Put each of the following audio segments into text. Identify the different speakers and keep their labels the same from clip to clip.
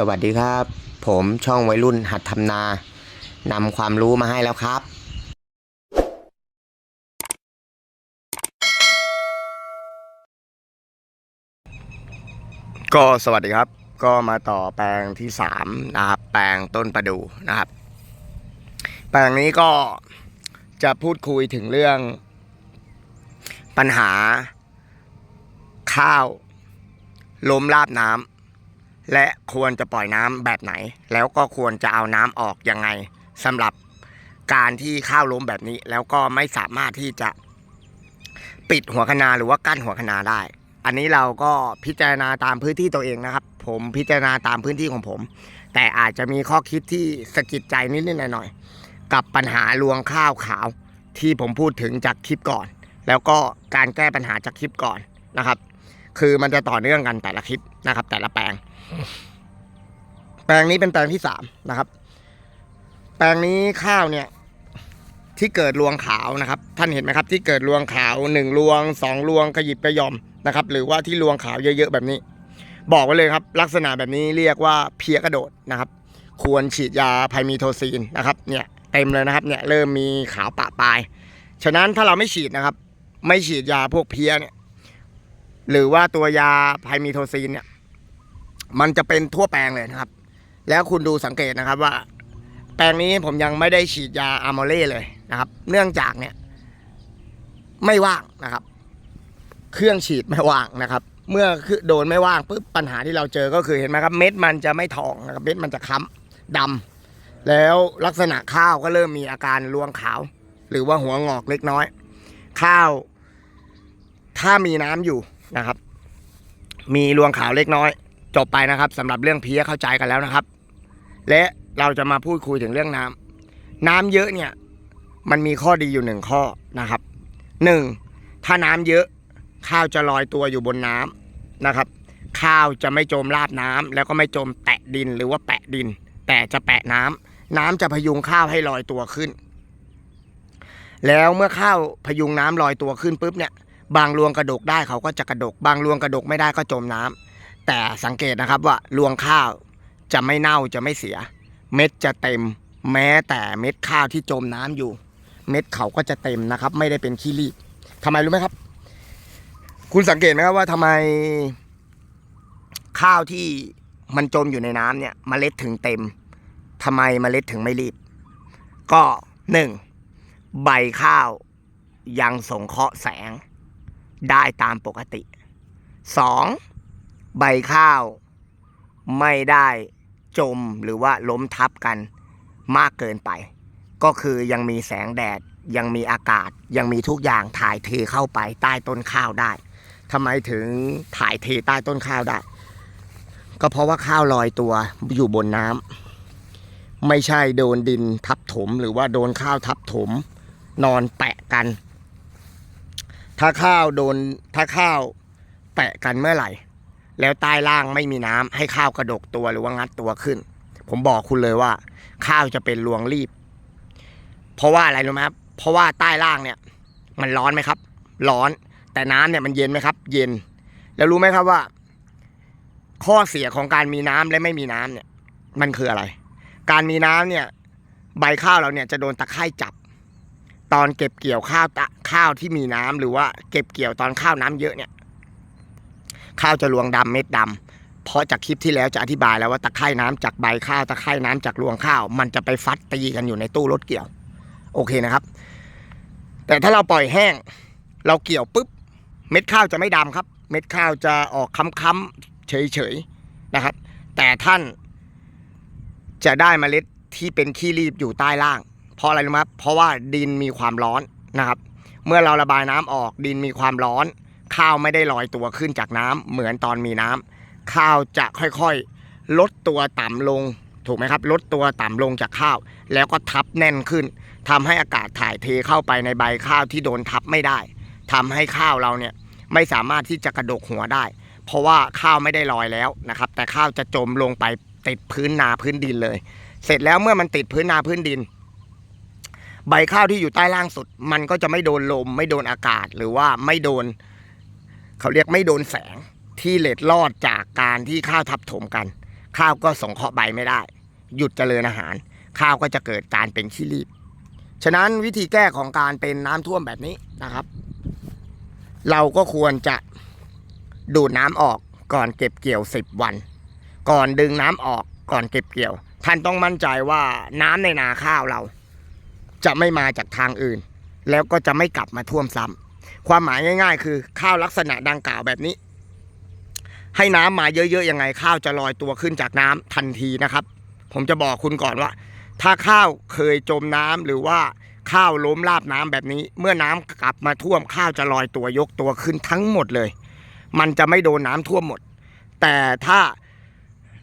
Speaker 1: สวัสดีครับ ผมช่องวัยรุ่นหัดทำนานำความรู้มาให้แล้วครับ ก็สวัสดีครับ ก็มาต่อแปลงที่สามนะครับ แปลงต้นประดูนะครับ แปลงนี้ก็จะพูดคุยถึงเรื่องปัญหาข้าวล้มราบน้ำ และควรจะปล่อยน้ำแบบไหน แล้วก็ควรจะเอาน้ำออกยังไงสำหรับการที่ข้าวล้มแบบนี้ แล้วก็ไม่สามารถที่จะปิดหัวคนาหรือว่ากั้นหัวคนาได้ อันนี้เราก็พิจารณาตามพื้นที่ตัวเองนะครับ ผมพิจารณาตามพื้นที่ของผม แต่อาจจะมีข้อคิดที่สะกิดใจนิดๆหน่อยๆกับปัญหารวงข้าวขาวที่ผมพูดถึงจากคลิปก่อน แล้วก็การแก้ปัญหาจากคลิปก่อนนะครับ คือมันจะต่อเนื่องกันแต่ละคลิปนะครับ แต่ละแปลง แปลงนี้เป็นแปลงที่สามนะครับ แปลงนี้ข้าวเนี่ย ที่เกิดรวงขาวนะครับ ท่านเห็นไหมครับ ที่เกิดรวงขาวหนึ่งรวงสองรวงกระหยิบกระยอมนะครับ หรือว่าที่รวงขาวเยอะๆแบบนี้ บอกไว้เลยครับ ลักษณะแบบนี้เรียกว่าเพียกระโดดนะครับ ควรฉีดยาไพมีโทซีนนะครับเนี่ยเต็มเลยนะครับเนี่ยเริ่มมีขาวปะปลาย ฉะนั้นถ้าเราไม่ฉีดนะครับ ไม่ฉีดยาพวกเพี้ยเนี่ยหรือว่าตัวยาไพมีโทซีนเนี่ย มันจะเป็นทั่วแปลงเลยนะครับ แล้วคุณดูสังเกตนะครับว่า แปลงนี้ผมยังไม่ได้ฉีดยาอะโมเล่เลยนะครับ เนื่องจากเนี่ย ไม่ว่างนะครับ เครื่องฉีดไม่ว่างนะครับ เมื่อคือโดนไม่ว่างปุ๊บปัญหาที่เราเจอก็คือเห็นไหมครับ เม็ดมันจะไม่ทองนะครับเม็ดมันจะค้ำดำแล้วลักษณะข้าวก็เริ่มมีอาการรวงขาว หรือว่าหัวงอกเล็กน้อย ข้าว ถ้ามีน้ำอยู่นะครับ มีรวงขาวเล็กน้อย จบไปนะครับสำหรับเรื่องเพี้ยเข้าใจกันแล้วนะครับ และเราจะมาพูดคุยถึงเรื่องน้ำน้ำเยอะเนี่ย มันมีข้อดีอยู่หนึ่งข้อนะครับหนึ่งถ้าน้ำเยอะ ข้าวจะลอยตัวอยู่บนน้ำนะครับ ข้าวจะไม่จมราบน้ำแล้วก็ไม่จมแตะดินหรือว่าแปะดิน แต่จะแปะน้ำน้ำจะพยุงข้าวให้ลอยตัวขึ้น แล้วเมื่อข้าวพยุงน้ำลอยตัวขึ้นปุ๊บเนี่ย บางรวงกระดกได้เขาก็จะกระดก บางรวงกระดกไม่ได้ก็จมน้ำ แต่สังเกตนะครับว่ารวงข้าวจะไม่เน่าจะไม่เสีย เม็ดจะเต็ม แม้แต่เม็ดข้าวที่จมน้ำอยู่ เม็ดเขาก็จะเต็มนะครับ ไม่ได้เป็นขี้รีบทำไมรู้ไหมครับ คุณสังเกตไหมครับว่าทำไม ข้าวที่มันจมอยู่ในน้ำเนี่ยมเมล็ดถึงเต็มทำไมเมล็ดถึงไม่รีบ ก็หนึ่งใบข้าวยังส่งเคราะห์แสงได้ตามปกติ 2. ใบข้าวไม่ได้จมหรือว่าล้มทับกันมากเกินไป ก็คือยังมีแสงแดดยังมีอากาศยังมีทุกอย่างถ่ายเทเข้าไปใต้ต้นข้าวได้ทำไมถึงถ่ายเทใต้ต้นข้าวได้ ก็เพราะว่าข้าวลอยตัวอยู่บนน้ำไม่ใช่โดนดินทับถม หรือว่าโดนข้าวทับถม นอนแปะกัน ถ้าข้าวโดนถ้าข้าวแปะกันเมื่อไหร่ แล้วใต้ล่างไม่มีน้ำให้ข้าวกระดกตัวหรือว่างัดตัวขึ้น ผมบอกคุณเลยว่า ข้าวจะเป็นรวงรีบ เพราะว่าอะไรรู้ไหมครับ เพราะว่าใต้ล่างเนี่ย มันร้อนไหมครับ ร้อน แต่น้ำเนี่ยมันเย็นไหมครับ เย็น แล้วรู้ไหมครับว่า ข้อเสียของการมีน้ำและไม่มีน้ำเนี่ย มันคืออะไร การมีน้ำเนี่ย ใบข้าวเราเนี่ยจะโดนตะไคร่จับ ตอนเก็บเกี่ยวข้าวตะข้าวที่มีน้ำหรือว่าเก็บเกี่ยวตอนข้าวน้ำเยอะเนี่ย ข้าวจะรวงดำเม็ดดำเพราะจากคลิปที่แล้วจะอธิบายแล้วว่าตะไคร่น้ำจากใบข้าวตะไคร่น้ำจากรวงข้าว มันจะไปฟัดตีกันอยู่ในตู้รถเกี่ยว โอเคนะครับ แต่ถ้าเราปล่อยแห้ง เราเกี่ยวปุ๊บ เม็ดข้าวจะไม่ดำครับ เม็ดข้าวจะออกค้ำๆเฉยๆนะครับ แต่ท่านจะได้เมล็ดที่เป็นขี้รีบอยู่ใต้ล่าง เพราะอะไรรู้ไหมครับเพราะว่าดินมีความร้อนนะครับ เมื่อเราระบายน้ำออกดินมีความร้อน ข้าวไม่ได้ลอยตัวขึ้นจากน้ำเหมือนตอนมีน้ำข้าวจะค่อยๆ ลดตัวต่ำลงถูกไหมครับ ลดตัวต่ำลงจากข้าว แล้วก็ทับแน่นขึ้นทำให้อากาศถ่ายเทเข้าไปในใบข้าวที่โดนทับไม่ได้ทำให้ข้าวเราเนี่ยไม่สามารถที่จะกระดกหัวได้ เพราะว่าข้าวไม่ได้ลอยแล้วนะครับ แต่ข้าวจะจมลงไปติดพื้นนาพื้นดินเลย เสร็จแล้วเมื่อมันติดพื้นนาพื้นดิน ใบข้าวที่อยู่ใต้ล่างสุด มันก็จะไม่โดนลม ไม่โดนอากาศหรือว่าไม่โดน เขาเรียกไม่โดนแสงที่เล็ดลอดจากการที่ข้าวทับถมกัน ข้าวก็ส่งเคราะห์ใบไม่ได้ หยุดเจริญอาหาร ข้าวก็จะเกิดการเป็นขี้รีบ ฉะนั้นวิธีแก้ของการเป็นน้ำท่วมแบบนี้นะครับ เราก็ควรจะดูดน้ำออกก่อนเก็บเกี่ยว 10 วัน ก่อนดึงน้ำออกก่อนเก็บเกี่ยว ท่านต้องมั่นใจว่าน้ำในนาข้าวเรา จะไม่มาจากทางอื่น แล้วก็จะไม่กลับมาท่วมซ้ำ ความหมายง่าย ๆ คือข้าวลักษณะดังกล่าวแบบนี้ ให้น้ำมาเยอะๆยังไง ข้าวจะลอยตัวขึ้นจากน้ำทันทีนะครับ ผมจะบอกคุณก่อนว่า ถ้าข้าวเคยจมน้ำหรือว่าข้าวล้มราบน้ำแบบนี้ เมื่อน้ำกลับมาท่วมข้าวจะลอยตัวยกตัวขึ้นทั้งหมดเลย มันจะไม่โดนน้ำท่วมหมด แต่ถ้า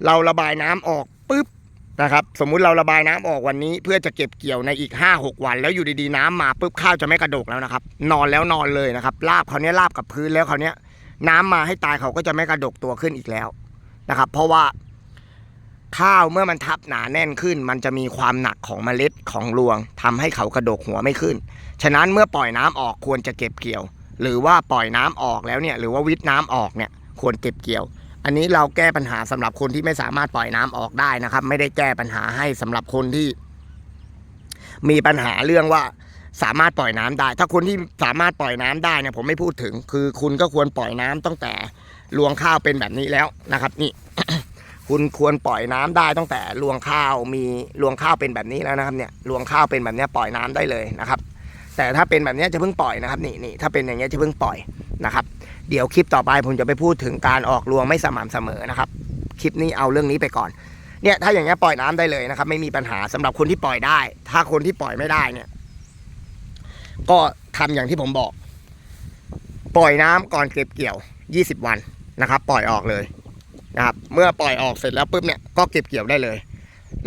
Speaker 1: เราระบายน้ำออกปุ๊บ นะครับ สมมุติเราระบายน้ำออกวันนี้ เพื่อจะเก็บเกี่ยวในอีก 5-6 วัน แล้วอยู่ดีๆน้ำมาปุ๊บข้าวจะไม่กระดกแล้วนะครับ นอนแล้วนอนเลยนะครับลาบเขาเนี้ยลาบกับพื้นแล้วเขาเนี้ยน้ำมาให้ตายเขาก็จะไม่กระดกตัวขึ้นอีกแล้วนะครับ เพราะว่าข้าวเมื่อมันทับหนาแน่นขึ้น มันจะมีความหนักของเมล็ดของรวงทำให้เขากระดกหัวไม่ขึ้น ฉะนั้นเมื่อปล่อยน้ำออกควรจะเก็บเกี่ยว หรือว่าปล่อยน้ำออกแล้วเนี่ยหรือว่าวิทน้ำออกเนี่ยควรเก็บเกี่ยว อันนี้เราแก้ปัญหาสำหรับคนที่ไม่สามารถปล่อยน้ำออกได้นะครับ ไม่ได้แก้ปัญหาให้สำหรับคนที่ มีปัญหาเรื่องว่าสามารถปล่อยน้ำได้ ถ้าคนที่สามารถปล่อยน้ำได้เนี่ยผมไม่พูดถึง คือคุณก็ควรปล่อยน้ำตั้งแต่รวงข้าวเป็นแบบนี้แล้วนะครับ นี่ คุณควรปล่อยน้ำได้ตั้งแต่รวงข้าวมีรวงข้าวเป็นแบบนี้แล้วนะครับ เนี่ยรวงข้าวเป็นแบบนี้ปล่อยน้ำได้เลยนะครับ แต่ถ้าเป็นแบบนี้จะเพิ่งปล่อยนะครับนี่นี่ถ้าเป็นอย่างเงี้ยจะเพิ่งปล่อยนะครับเดี๋ยวคลิปต่อไปผมจะไปพูดถึงการออกรวงไม่สม่ำเสมอนะครับคลิปนี้เอาเรื่องนี้ไปก่อนเนี่ยถ้าอย่างเงี้ยปล่อยน้ำได้เลยนะครับ ไม่มีปัญหาสำหรับคนที่ปล่อยได้ ถ้าคนที่ปล่อยไม่ได้เนี่ย ก็ทำอย่างที่ผมบอก ปล่อยน้ำก่อนเก็บเกี่ยว 20 วันนะครับ ปล่อยออกเลยนะครับ เมื่อปล่อยออกเสร็จแล้วปุ๊บเนี่ยก็เก็บเกี่ยวได้เลย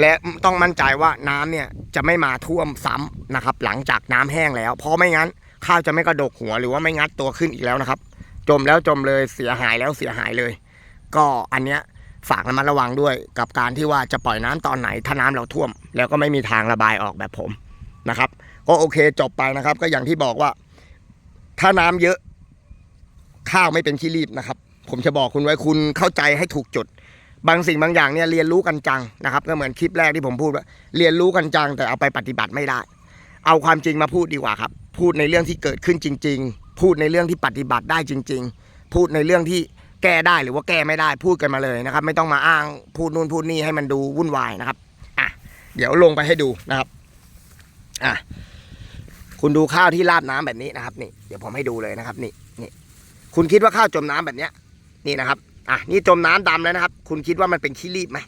Speaker 1: และต้องมั่นใจว่าน้ำเนี่ยจะไม่มาท่วมซ้ำนะครับ หลังจากน้ำแห้งแล้ว เพราะไม่งั้นข้าวจะไม่กระดกหัวหรือว่าไม่งัดตัวขึ้นอีกแล้วนะครับ จมแล้วจมเลยเสียหายแล้วเสียหายเลย ก็อันเนี้ยฝากระมัดระวังด้วยกับการที่ว่าจะปล่อยน้ำตอนไหนถ้าน้ำเราท่วม แล้วก็ไม่มีทางระบายออกแบบผมนะครับ ก็โอเคจบไปนะครับ ก็อย่างที่บอกว่า ถ้าน้ำเยอะข้าวไม่เป็นขี้รีบนะครับ ผมจะบอกคุณไว้คุณเข้าใจให้ถูกจุด บางสิ่งบางอย่างเนี่ยเรียนรู้กันจังนะครับ ก็เหมือนคลิปแรกที่ผมพูดว่าเรียนรู้กันจังแต่เอาไปปฏิบัติไม่ได้ เอาความจริงมาพูดดีกว่าครับ พูดในเรื่องที่เกิดขึ้นจริง ๆ พูดในเรื่องที่ปฏิบัติได้จริง ๆ พูดในเรื่องที่แก้ได้หรือว่าแก้ไม่ได้พูดกันมาเลยนะครับ ไม่ต้องมาอ้างพูดนู่นพูดนี่ให้มันดูวุ่นวายนะครับอะเดี๋ยวลงไปให้ดูนะครับอะคุณดูข้าวที่ราดน้ำแบบนี้นะครับนี่ เดี๋ยวผมให้ดูเลยนะครับ นี่นี่คุณคิดว่าข้าวจมน้ำแบบเนี้ยนี่นะครับ อะนี่จมน้ำดำแล้วนะครับ คุณคิดว่ามันเป็นขี้รีบไหม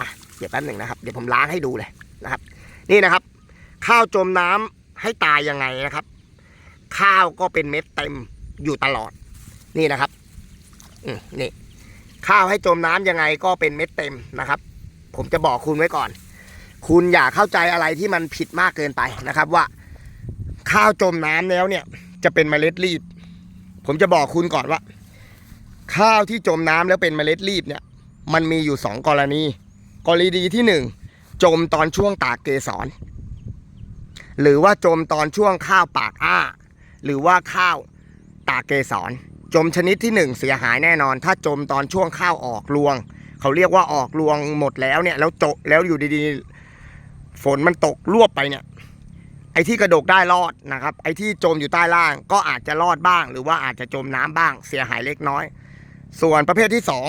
Speaker 1: อะเดี๋ยวแป๊บหนึ่งนะครับ เดี๋ยวผมล้างให้ดูเลยนะครับ นี่นะครับ ข้าวจมน้ำให้ตายยังไงนะครับ ข้าวก็เป็นเม็ดเต็มอยู่ตลอด นี่นะครับอืมนี่ ข้าวให้จมน้ำยังไงก็เป็นเม็ดเต็มนะครับ ผมจะบอกคุณไว้ก่อน คุณอย่าเข้าใจอะไรที่มันผิดมากเกินไปนะครับ ว่า ข้าวจมน้ำแล้วเนี่ย จะเป็นเมล็ดรีบ ผมจะบอกคุณก่อนว่า ข้าวที่จมน้ำแล้วเป็นเมล็ดรีบเนี่ย มันมีอยู่สองกรณี กรณีที่หนึ่งจมตอนช่วงตากเกสร หรือว่าจมตอนช่วงข้าวปากอ้า หรือว่าข้าวตากเกสร จมชนิดที่หนึ่งเสียหายแน่นอน ถ้าจมตอนช่วงข้าวออกรวง เขาเรียกว่าออกรวงหมดแล้วเนี่ยแล้วโจแล้วอยู่ดีๆ ฝนมันตกรวบไปเนี่ยไอ้ที่กระดกได้รอดนะครับ ไอ้ที่จมอยู่ใต้ล่างก็อาจจะรอดบ้าง หรือว่าอาจจะจมน้ำบ้าง เสียหายเล็กน้อย ส่วนประเภทที่สอง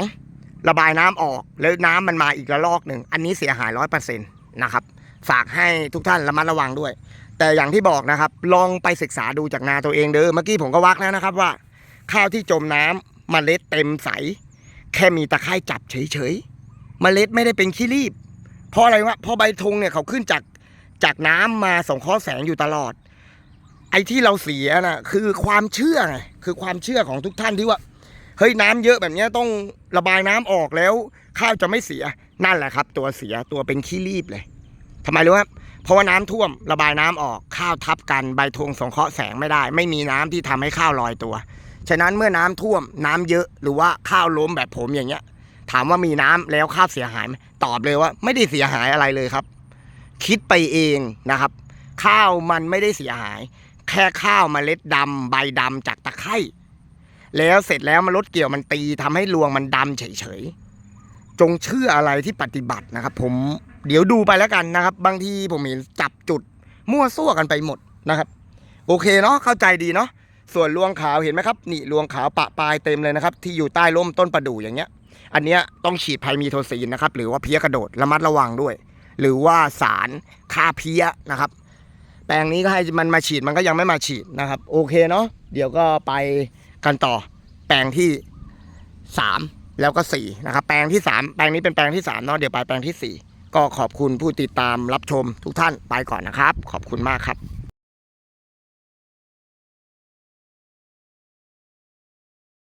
Speaker 1: ระบายน้ำออกแล้วน้ำมันมาอีกระลอกหนึ่ง อันนี้เสียหายร้อยเปอร์เซ็นต์นะครับฝากให้ทุกท่านระมัดระวังด้วย แต่อย่างที่บอกนะครับ ลองไปศึกษาดูจากนาตัวเองเด้อเมื่อกี้ผมก็วักแล้วนะครับว่า ข้าวที่จมน้ำเมล็ดเต็มใส แค่มีตะไคร่จับเฉยๆเมล็ดไม่ได้เป็นขี้รีบ เพราะอะไรวะเพราะใบธงเนี่ยเขาขึ้นจากจากน้ำมาส่งข้อแสงอยู่ตลอด ไอ้ที่เราเสียน่ะคือความเชื่อไงคือความเชื่อของทุกท่านที่ว่า เฮ้ยน้ำเยอะแบบนี้ต้องระบายน้ำออกแล้วข้าวจะไม่เสียนั่นแหละครับ ตัวเสียตัวเป็นขี้รีบเลยทำไมรู้ครับเพราะว่าน้ำท่วมระบายน้ำออกข้าวทับกันใบธงสงเคราะห์แสงไม่ได้ ไม่มีน้ำที่ทำให้ข้าวลอยตัว ฉะนั้นเมื่อน้ำท่วมน้ำเยอะหรือว่าข้าวล้มแบบผมอย่างเงี้ย ถามว่ามีน้ำแล้วข้าวเสียหายไหมตอบเลยว่า ไม่ได้เสียหายอะไรเลยครับ คิดไปเองนะครับ ข้าวมันไม่ได้เสียหาย แค่ข้าวเมล็ดดำใบดำจากตะไคร่ แล้วเสร็จแล้วมันรดเกี่ยวมันตีทำให้รวงมันดำเฉยๆ จงเชื่ออะไรที่ปฏิบัตินะครับ ผมเดี๋ยวดูไปแล้วกันนะครับ บางทีผมเห็นจับจุด มั่วซั่วกันไปหมดนะครับ โอเคเนาะเข้าใจดีเนาะส่วนรวงขาวเห็นไหมครับ นี่รวงขาวปะปลายเต็มเลยนะครับ ที่อยู่ใต้ร่มต้นประดู่อย่างเงี้ย อันเนี้ยต้องฉีดไพมีโทซีนนะครับ หรือว่าเพี้ยกระโดดระมัดระวังด้วย หรือว่าสารฆ่าเพี้ยนะครับ แปลงนี้ก็ให้มันมาฉีดมันก็ยังไม่มาฉีดนะครับ โอเคเนาะเดี๋ยวก็ไป กันต่อ แปลงที่สามแล้วก็สี่นะครับแปลงที่สามแปลงนี้เป็นแปลงที่สามเนาะเดี๋ยวไปแปลงที่สี่ก็ขอบคุณผู้ติดตามรับชมทุกท่านไปก่อนนะครับ ขอบคุณมากครับ